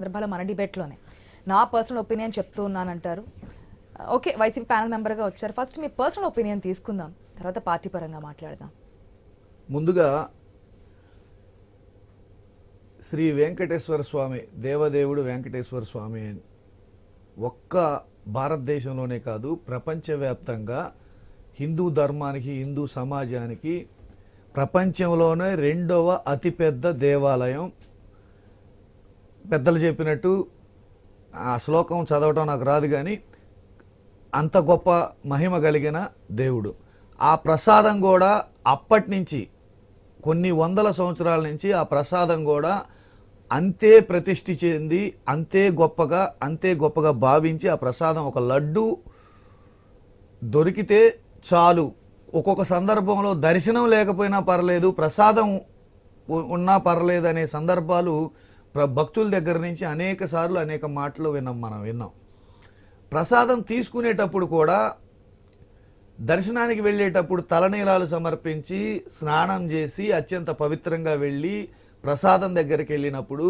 సందర్భాలు మన డిబేట్లోనే. నా పర్సనల్ ఒపీనియన్ చెప్తూ ఉన్నానంటారు. ఓకే వైసీపీ ప్యానల్ మెంబర్గా వచ్చారు. ఫస్ట్ మీ పర్సనల్ ఒపీనియన్ తీసుకుందాం. తర్వాత పార్టీ పరంగా మాట్లాడదాం. ముందుగా శ్రీ వెంకటేశ్వర స్వామి దేవదేవుడు వెంకటేశ్వర స్వామి అని. ఒక్క భారతదేశంలోనే కాదు ప్రపంచవ్యాప్తంగా హిందూ ధర్మానికి హిందూ సమాజానికి ప్రపంచంలోనే రెండవ అతిపెద్ద దేవాలయం పెద్దలు చెప్పినట్టు ఆ శ్లోకం చదవటం నాకు రాదు కానీ అంత గొప్ప మహిమ కలిగిన దేవుడు. ఆ ప్రసాదం కూడా అప్పటి నుంచి కొన్ని వందల సంవత్సరాల నుంచి ఆ ప్రసాదం కూడా అంతే ప్రతిష్ఠి చెంది అంతే గొప్పగా అంతే గొప్పగా భావించి ఆ ప్రసాదం ఒక లడ్డు దొరికితే చాలు. ఒక్కొక్క సందర్భంలో దర్శనం లేకపోయినా పర్లేదు ప్రసాదం ఉన్నా పర్లేదు అనే సందర్భాలు భక్తుల దగ్గర నుంచి అనేక సార్లు అనేక మాటలు విన్నాం మనం విన్నాం. ప్రసాదం తీసుకునేటప్పుడు కూడా దర్శనానికి వెళ్ళేటప్పుడు తలనీలాలు సమర్పించి స్నానం చేసి అత్యంత పవిత్రంగా వెళ్ళి ప్రసాదం దగ్గరికి వెళ్ళినప్పుడు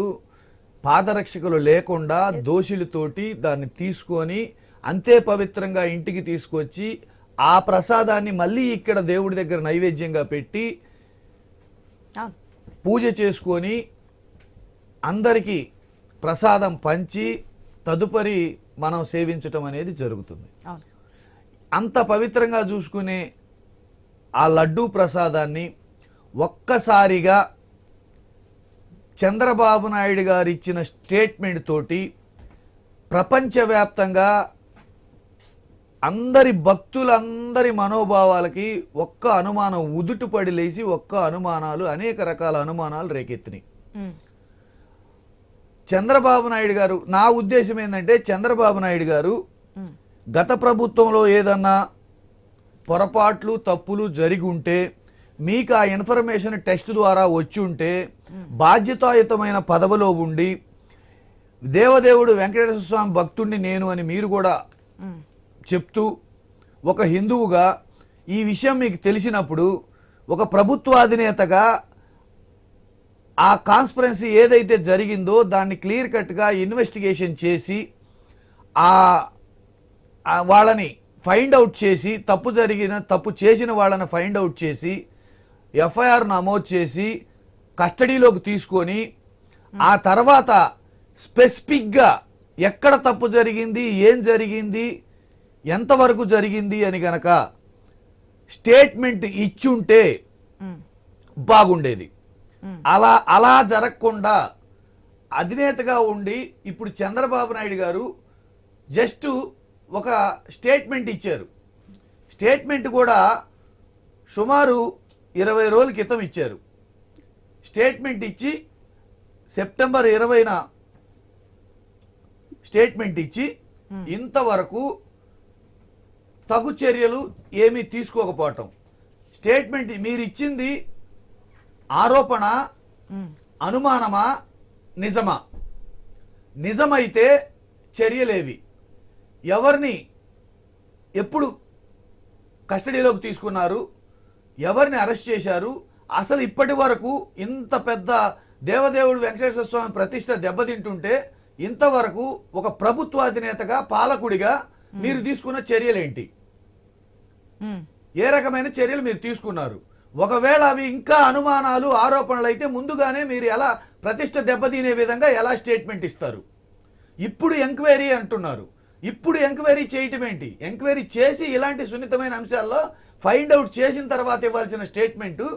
పాదరక్షకులు లేకుండా దోషులతోటి దాన్ని తీసుకొని అంతే పవిత్రంగా ఇంటికి తీసుకొచ్చి ఆ ప్రసాదాన్ని మళ్ళీ ఇక్కడ దేవుడి దగ్గర నైవేద్యంగా పెట్టి పూజ చేసుకొని అందరికీ ప్రసాదం పంచి తదుపరి మనం సేవించటం అనేది జరుగుతుంది. అంత పవిత్రంగా చూసుకునే ఆ లడ్డూ ప్రసాదాన్ని ఒక్కసారిగా చంద్రబాబు నాయుడు గారు ఇచ్చిన స్టేట్మెంట్ తోటి ప్రపంచవ్యాప్తంగా అందరి భక్తులందరి మనోభావాలకి ఒక్క అనుమానం ఉదుటుపడి లేచి ఒక్క అనుమానాలు అనేక రకాల అనుమానాలు రేకెత్తినాయి. చంద్రబాబు నాయుడు గారు నా ఉద్దేశం ఏంటంటే చంద్రబాబు నాయుడు గారు గత ప్రభుత్వంలో ఏదన్నా పొరపాట్లు తప్పులు జరిగి ఉంటే మీకు ఆ ఇన్ఫర్మేషన్ టెస్ట్ ద్వారా వచ్చి ఉంటే బాధ్యతాయుతమైన పదవిలో ఉండి దేవదేవుడు వెంకటేశ్వర స్వామి భక్తుడిని నేను అని మీరు కూడా చెప్తూ ఒక హిందువుగా ఈ విషయం మీకు తెలిసినప్పుడు ఒక ప్రభుత్వాధినేతగా ఆ కాన్స్పరెన్సీ ఏదైతే జరిగిందో దాన్ని క్లియర్ కట్గా ఇన్వెస్టిగేషన్ చేసి ఆ వాళ్ళని ఫైండ్ అవుట్ చేసి తప్పు జరిగిన తప్పు చేసిన వాళ్ళని ఫైండ్ అవుట్ చేసి ఎఫ్ఐఆర్ నమోదు చేసి కస్టడీలోకి తీసుకొని ఆ తర్వాత స్పెసిఫిక్గా ఎక్కడ తప్పు జరిగింది ఏం జరిగింది ఎంతవరకు జరిగింది అని గనక స్టేట్మెంట్ ఇచ్చుంటే బాగుండేది. అలా అలా జరగకుండా అధినేతగా ఉండి ఇప్పుడు చంద్రబాబు నాయుడు గారు జస్ట్ ఒక స్టేట్మెంట్ ఇచ్చారు. స్టేట్మెంట్ కూడా సుమారు ఇరవై రోజుల క్రితం ఇచ్చారు. స్టేట్మెంట్ ఇచ్చి సెప్టెంబర్ ఇరవైన స్టేట్మెంట్ ఇచ్చి ఇంతవరకు తగు చర్యలు ఏమీ తీసుకోకపోవటం. స్టేట్మెంట్ మీరు ఇచ్చింది ఆరోపణ అనుమానమా నిజమా? నిజమైతే చర్యలేవి ఎవరిని ఎప్పుడు కస్టడీలోకి తీసుకున్నారు? ఎవరిని అరెస్ట్ చేశారు? అసలు ఇప్పటి వరకు ఇంత పెద్ద దేవదేవుడు వెంకటేశ్వర స్వామి ప్రతిష్ట దెబ్బతింటుంటే ఇంతవరకు ఒక ప్రభుత్వాధినేతగా పాలకుడిగా మీరు తీసుకున్న చర్యలేంటి? ఏ రకమైన చర్యలు మీరు తీసుకున్నారు? ఒకవేళ అవి ఇంకా అనుమానాలు ఆరోపణలు అయితే ముందుగానే మీరు ఎలా ప్రతిష్ట దెబ్బతినే విధంగా ఎలా స్టేట్మెంట్ ఇస్తారు? ఇప్పుడు ఎంక్వైరీ అంటున్నారు. ఇప్పుడు ఎంక్వైరీ చేయటం ఏంటి? ఎంక్వైరీ చేసి ఇలాంటి సున్నితమైన అంశాల్లో ఫైండ్ అవుట్ చేసిన తర్వాత ఇవ్వాల్సిన స్టేట్మెంటు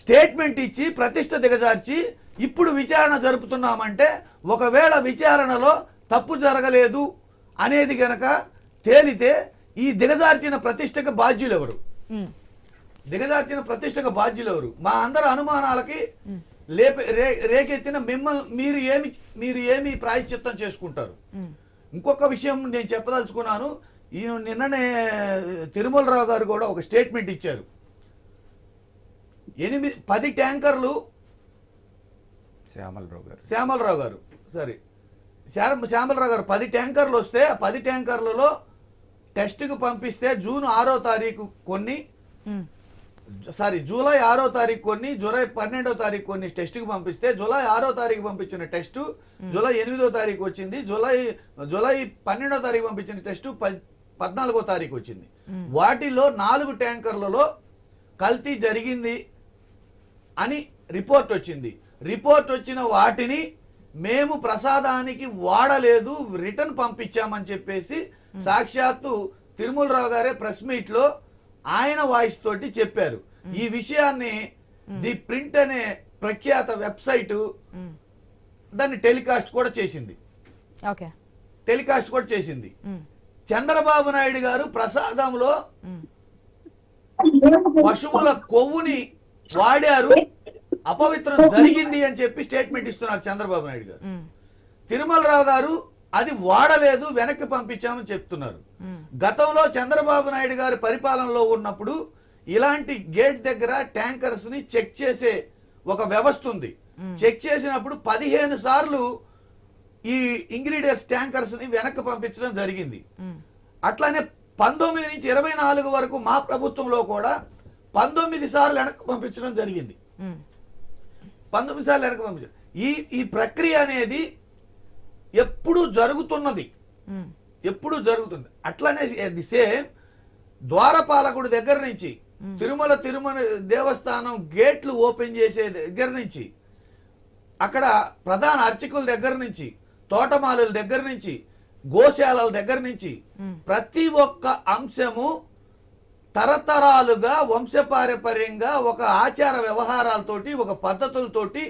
స్టేట్మెంట్ ఇచ్చి ప్రతిష్ట దిగజార్చి ఇప్పుడు విచారణ జరుపుతున్నామంటే ఒకవేళ విచారణలో తప్పు జరగలేదు అనేది గనక తేలితే ఈ దిగజార్చిన ప్రతిష్టకు బాధ్యులు ఎవరు దిగజార్చిన ప్రతిష్టకు బాధ్యులు ఎవరు? మా అందరి అనుమానాలకి లేపే రే రేకెత్తిన మిమ్మల్ని మీరు ఏమి మీరు ఏమి ప్రాయశ్చిత్తం చేసుకుంటారు? ఇంకొక విషయం నేను చెప్పదలుచుకున్నాను. ఈ నిన్ననే తిరుమలరావు గారు కూడా ఒక స్టేట్మెంట్ ఇచ్చారు. ఎనిమిది పది ట్యాంకర్లు శ్యామలరావు గారు. శ్యామలరావు గారు సరే. శ్యామ శ్యామలరావు గారు పది ట్యాంకర్లు వస్తే ఆ పది ట్యాంకర్లలో టెస్ట్కి పంపిస్తే జూన్ ఆరో తారీఖు కొన్ని సారీ జూలై ఆరో తారీఖు కొన్ని జూలై పన్నెండో తారీఖు కొన్ని టెస్ట్కి పంపిస్తే జూలై ఆరో తారీఖు పంపించిన టెస్ట్ జూలై ఎనిమిదో తారీఖు వచ్చింది జూలై జూలై పన్నెండో తారీఖు పంపించిన టెస్ట్ పద్నాలుగో తారీఖు వచ్చింది. వాటిలో నాలుగు ట్యాంకర్లలో కల్తీ జరిగింది అని రిపోర్ట్ వచ్చింది. రిపోర్ట్ వచ్చిన వాటిని మేము ప్రసాదానికి వాడలేదు రిటర్న్ పంపించామని చెప్పేసి సాక్షాత్తు తిరుమలరావు గారే ప్రెస్ మీట్లో ఆయన వాయిస్ తోటి చెప్పారు ఈ విషయాన్ని ది ప్రింట్ అనే ప్రఖ్యాత వెబ్సైట్. దాన్ని టెలికాస్ట్ కూడా చేసింది టెలికాస్ట్ కూడా చేసింది. చంద్రబాబు నాయుడు గారు ప్రసాదంలో. పశువుల కొవ్వుని వాడారు అపవిత్రం జరిగింది అని చెప్పి స్టేట్మెంట్ ఇస్తున్నారు చంద్రబాబు నాయుడు గారు. తిరుమలరావు గారు అది వాడలేదు వెనక్కి పంపించామని చెప్తున్నారు. గతంలో చంద్రబాబు నాయుడు గారి పరిపాలనలో ఉన్నప్పుడు ఇలాంటి గేట్ దగ్గర ట్యాంకర్స్ని చెక్ చేసే ఒక వ్యవస్థ ఉంది చెక్ చేసినప్పుడు పదిహేను సార్లు ఈ ఇంగ్రీడియంట్స్ ట్యాంకర్స్ని వెనక్కి పంపించడం జరిగింది. అట్లానే పంతొమ్మిది నుంచి ఇరవై నాలుగు వరకు మా ప్రభుత్వంలో కూడా పంతొమ్మిది సార్లు వెనక్కి పంపించడం జరిగింది మ్మ్. పంతొమ్మిది సార్లు వెనక్కి పంపించడం ఈ ఈ ప్రక్రియ అనేది ఎప్పుడు జరుగుతున్నది. ఎప్పుడు జరుగుతుంది అట్లనే ది సేమ్ ద్వారపాలకుడు దగ్గర నుంచి తిరుమల తిరుమల దేవస్థానం గేట్లు ఓపెన్ చేసే దగ్గర నుంచి అక్కడ ప్రధాన అర్చకుల దగ్గర నుంచి తోటమాలుల దగ్గర నుంచి గోశాలల దగ్గర నుంచి ప్రతి ఒక్క అంశము తరతరాలుగా వంశపారంపర్యంగా ఒక ఆచార వ్యవహారాలతోటి ఒక పద్ధతులతోటి.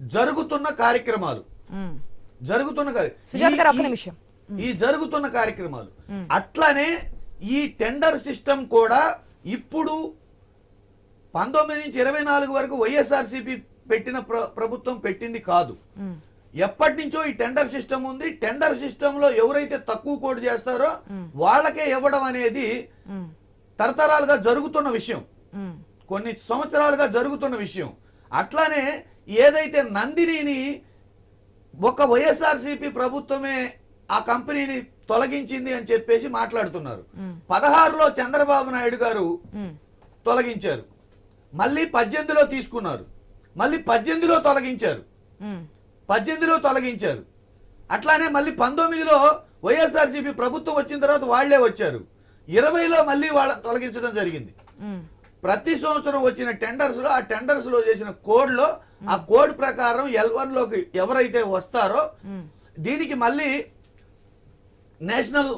జరుగుతున్న కార్యక్రమాలు. జరుగుతున్న నిమిషం. ఈ జరుగుతున్న కార్యక్రమాలు అట్లనే ఈ టెండర్ సిస్టమ్ కూడా ఇప్పుడు పంతొమ్మిది నుంచి ఇరవై నాలుగు వరకు వైఎస్ఆర్సీపీ పెట్టిన ప్ర- ప్రభుత్వం పెట్టింది కాదు. ఎప్పటి నుంచో ఈ టెండర్ సిస్టమ్ ఉంది టెండర్ సిస్టమ్లో ఎవరైతే తక్కువ కోడ్ చేస్తారో వాళ్ళకే ఇవ్వడం అనేది. తరతరాలుగా జరుగుతున్న విషయం. కొన్ని సంవత్సరాలుగా జరుగుతున్న విషయం అట్లానే ఏదైతే నందినిని ఒక వైఎస్ఆర్సీపీ ప్రభుత్వమే ఆ కంపెనీని తొలగించింది అని చెప్పేసి మాట్లాడుతున్నారు. పదహారులో చంద్రబాబు నాయుడు గారు. తొలగించారు. మళ్ళీ పద్దెనిమిదిలో తీసుకున్నారు. మళ్ళీ పద్దెనిమిదిలో తొలగించారు. పద్దెనిమిదిలో తొలగించారు. అట్లానే మళ్ళీ పంతొమ్మిదిలో వైఎస్ఆర్సీపీ ప్రభుత్వం వచ్చిన తర్వాత వాళ్ళే వచ్చారు. ఇరవైలో మళ్ళీ వాళ్ళని తొలగించడం జరిగింది. ప్రతి సంవత్సరం వచ్చిన టెండర్స్లో ఆ టెండర్స్లో చేసిన కోడ్లో ఆ కోడ్ ప్రకారం ఎల్ వన్లోకి ఎవరైతే వస్తారో దీనికి మళ్ళీ నేషనల్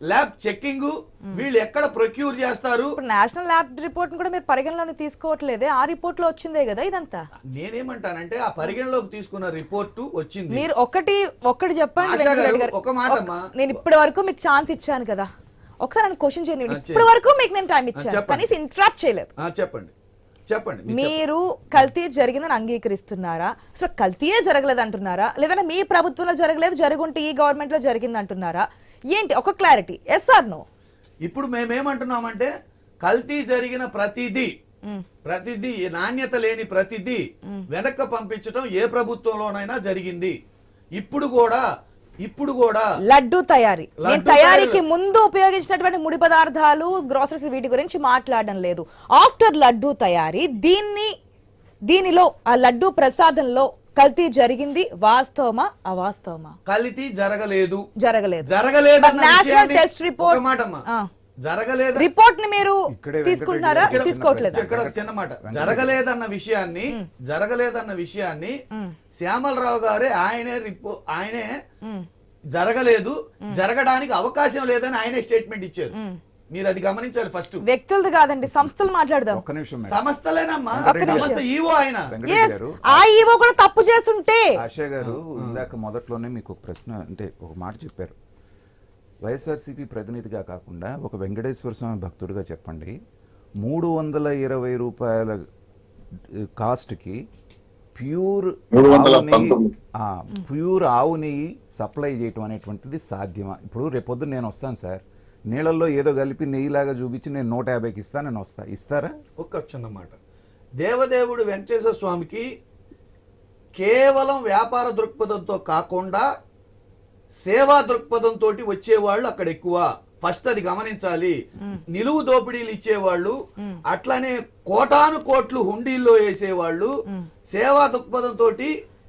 ల్యాబ్ చెక్కింగ్ వీళ్ళు ఎక్కడ ప్రొక్యూర్ చేస్తారు? నేషనల్ ల్యాబ్ రిపోర్ట్ కూడా మీరు పరిగణలోకి తీసుకోవట్లేదే. ఆ రిపోర్ట్లో వచ్చిందే కదా ఇదంతా? నేనేమంటానంటే ఆ పరిగణలోకి తీసుకున్న రిపోర్టు వచ్చింది. మీరు ఒకటి ఒక్కటి చెప్పండి ఒక మాట. నేను ఇప్పటి వరకు మీకు ఛాన్స్ ఇచ్చాను కదా. ఒకసారి నన్ను క్వశ్చన్ చేయండి. ఇప్పటి వరకు మీకు నేను టైం ఇచ్చాను. కనీసం ఇంటరాప్ట్ చేయలేదు. చెప్పండి. చెప్పండి మీరు కల్తీ జరిగిందని అంగీకరిస్తున్నారా? అసలు కల్తీయే జరగలేదు అంటున్నారా లేదంటే మీ ప్రభుత్వంలో జరగలేదు జరుగుంటే ఈ గవర్నమెంట్లో జరిగింది అంటున్నారా ఏంటి? ఒక క్లారిటీ. ఎస్ ఆర్ నో ఇప్పుడు మేమేమంటున్నామంటే కల్తీ జరిగిన ప్రతిదీ ప్రతిదీ నాణ్యత లేని ప్రతిదీ వెనక్కి పంపించడం ఏ ప్రభుత్వంలోనైనా జరిగింది. ఇప్పుడు కూడా ఇప్పుడు కూడా లడ్డు తయారీ. నేను తయారీకి తయారీ- ముందు ఉపయోగించినటువంటి ముడి పదార్థాలు గ్రోసరీస్ వీటి గురించి మాట్లాడడం లేదు. ఆఫ్టర్ లడ్డు తయారీ దీన్ని దీనిలో ఆ లడ్డు ప్రసాదంలో కల్తీ జరిగింది వాస్తవమా? అవాస్తవమా? కల్తీ జరగలేదు. జరగలేదు. జరగలేదన్న But national విషయాన్ని- జరగలేదు రిపోర్ట్ని మీరు తీసుకుంటున్నారా? తీసుకోవట్లేదా? ఇక్కడ చిన్న మాట. జరగలేదన్న విషయాన్ని జరగలేదన్న విషయాన్ని శ్యామలరావు గారే ఆయనే రిపో ఆయనే జరగలేదు. జరగడానికి అవకాశం లేదని ఆయనే స్టేట్మెంట్ ఇచ్చారు. మీరు అది గమనించాలి ఫస్ట్ వ్యక్తులది కాదండి సంస్థలు మాట్లాడదాం. ఒక్క నిమిషం సంస్థలేనమ్మా. ఒక్క నిమిషం. సంస్థ ఈవో ఆయన ఆ ఈవో కూడా తప్పు చేస్తుంటే. ఆశా గారు ఇందాక మొదట్లోనే మీకు ఒక ప్రశ్న అంటే ఒక మాట చెప్పారు. వైఎస్ఆర్సీపీ ప్రతినిధిగా కాకుండా ఒక వెంకటేశ్వర స్వామి భక్తుడిగా చెప్పండి. మూడు వందల ఇరవై రూపాయల కాస్ట్కి ప్యూర్ ఆవు నెయ్యి ప్యూర్ ఆవు నెయ్యి సప్లై చేయటం అనేటువంటిది సాధ్యమా? ఇప్పుడు రేపొద్దు నేను వస్తాను సార్. నీళ్ళల్లో ఏదో కలిపి నెయ్యిలాగా చూపించి నేను నూట యాభైకి ఇస్తానని వస్తా. ఇస్తారా? ఒక్క చిన్న మాట దేవదేవుడు వెంకటేశ్వర స్వామికి కేవలం వ్యాపార దృక్పథంతో కాకుండా సేవా దృక్పథంతో వచ్చేవాళ్ళు అక్కడ ఎక్కువ. ఫస్ట్ అది గమనించాలి. నిలువు దోపిడీలు ఇచ్చేవాళ్ళు అట్లనే కోటాను కోట్లు హుండీల్లో వేసేవాళ్ళు సేవా దృక్పథంతో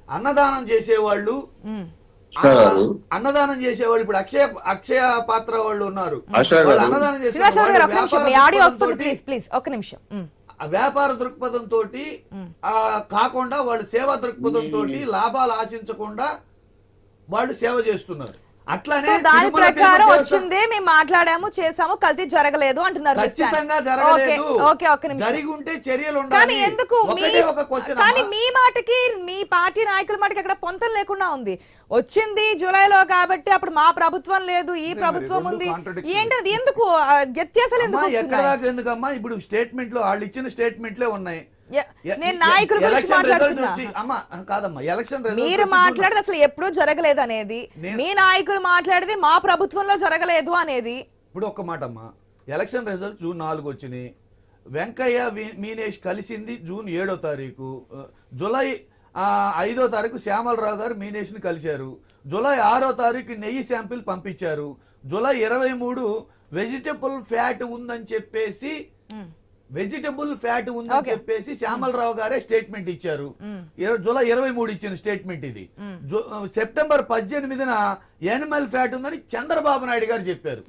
అన్నదానం చేసేవాళ్ళు. అన్నదానం చేసేవాళ్ళు. ఇప్పుడు అక్షయ అక్షయ పాత్ర వాళ్ళు ఉన్నారు. వాళ్ళు అన్నదానం చేసే శ్రీనివాసరావు గారు ఒక్క నిమిషం. మీ ఆడియో వస్తుంది వ్యాపార ప్లీజ్ ప్లీజ్ ఒక్క నిమిషం. ఉమ్. ఆ వ్యాపార దృక్పథంతో కాకుండా వాళ్ళు సేవా దృక్పథంతో లాభాలు ఆశించకుండా వాళ్ళు సేవ చేస్తున్నారు. అట్లనే దాని ప్రకారం వచ్చిందే మేము మాట్లాడాము చేసాము కల్తీ జరగలేదు అంటున్నారు. ఖచ్చితంగా జరగలేదు. ఓకే, నిమిషం. జరిగి ఉంటే చర్యలు కానీ ఎందుకు? ఒక కానీ మీ మాటకి మీ పార్టీ నాయకుల మాటకి అక్కడ పొంతం లేకుండా ఉంది. వచ్చింది జూలైలో కాబట్టి అప్పుడు మా ప్రభుత్వం లేదు ఈ ప్రభుత్వం ఉంది. ఏంటది? ఎందుకు? వ్యత్యాసాలు ఎందుకు ఎందుకమ్మా? ఇప్పుడు స్టేట్మెంట్లో వాళ్ళు ఇచ్చిన స్టేట్మెంట్లే ఉన్నాయి. నేను నాయకుల గురించి మాట్లాడుతున్నా. వచ్చి- అమ్మా కాదమ్మా ఎలక్షన్ రిజల్ట్ మీరు మాట్లాడేది అసలు ఎప్పుడూ జరగలేదు అనేది. మీ నాయకులు మాట్లాడేది మా ప్రభుత్వంలో జరగలేదు అనేది. ఇప్పుడు ఒక్క మాట అమ్మా ఎలక్షన్ రిజల్ట్ జూన్ నాలుగు వచ్చినాయి. వెంకయ్య మీనేష్ కలిసింది జూన్ ఏడో తారీఖు. జూలై ఐదో తారీఖు శ్యామలరావు గారు మీనేష్ని కలిశారు. జూలై ఆరో తారీఖు నెయ్యి శాంపిల్ పంపించారు. జూలై ఇరవై మూడు వెజిటబుల్ ఫ్యాట్ ఉందని చెప్పేసి వెజిటబుల్ ఫ్యాట్ ఉందని. చెప్పేసి శ్యామలరావు గారే స్టేట్మెంట్ ఇచ్చారు. ఇర- జూలై ఇరవై మూడు ఇచ్చిన స్టేట్మెంట్ ఇది. జు- సెప్టెంబర్ పద్దెనిమిదిన యానిమల్ ఫ్యాట్ ఉందని చంద్రబాబు నాయుడు గారు చెప్పారు.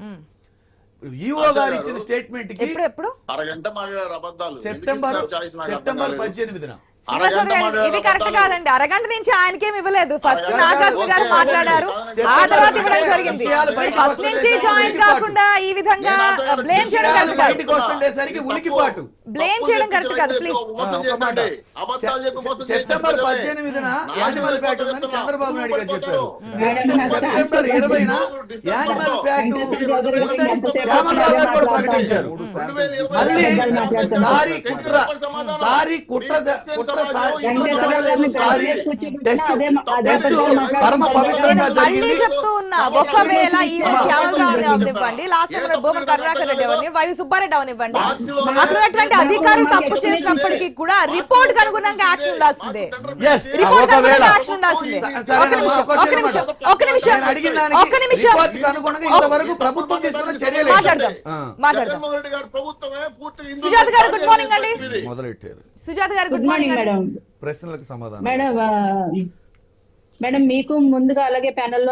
ఈఓ గారు ఇచ్చిన స్టేట్మెంట్కి సెప్టెంబర్ సెప్టెంబర్. పద్దెనిమిదిన. ఇది కరెక్ట్ కాదండి. అరగంట నుంచి ఆయనకేం ఇవ్వలేదు. ఫస్ట్ నాగార్జున గారు మాట్లాడారు. ఆ తర్వాత ఇవ్వడం జరిగింది. ఫస్ట్ నుంచి జాయిన్. కాకుండా ఈ విధంగా బ్లేమ్ చేయడం కరెక్ట్ కాదు. Blame చేయడం కరెక్ట్ కాదు, చేయకండి సెప్టెంబర్. పద్దెనిమిదిన యానిమల్ అయిపోతారు ఉందని. చంద్రబాబు నాయుడు గారు చెప్పారు. సెప్టెంబర్ ఇరవైన యానిమల్ శ్యామలరావు గారు కూడా ప్రకటించారు మళ్ళీ సారీ కుట్ర. సారీ కుట్ర. కుట్ర. పరమ పవిత్రంగా మళ్ళీ జరిగింది. చెప్తూ ఉన్నా ఒకవేళ ఈ శ్యామలరావు అవనివ్వండి లాస్ట్ టైం భూమన కరుణాకర్ రెడ్డి అవని వై సుబ్బారెడ్డి అవనివ్వండి అక్కడ ఉన్నటువంటి అధికారులు తప్పు చేసినప్పటికీ కూడా రిపోర్ట్ అనుగుణంగా యాక్షన్ ఉండాల్సిందే. Yes, రిపోర్ట్ అనుగుణంగా యాక్షన్ ఉండాల్సిందే. ఒక నిమిషం ఒక నిమిషం. ఒక నిమిషం. ఒక నిమిషం. మాట్లాడదాం. మాట్లాడదాం. సుజాత గారు, good morning అండి. సుజాత గారు good good morning morning madam. ప్రశ్నలకు సమాధానం. మేడం మేడం మీకు ముందుగా అలాగే ప్యానెల్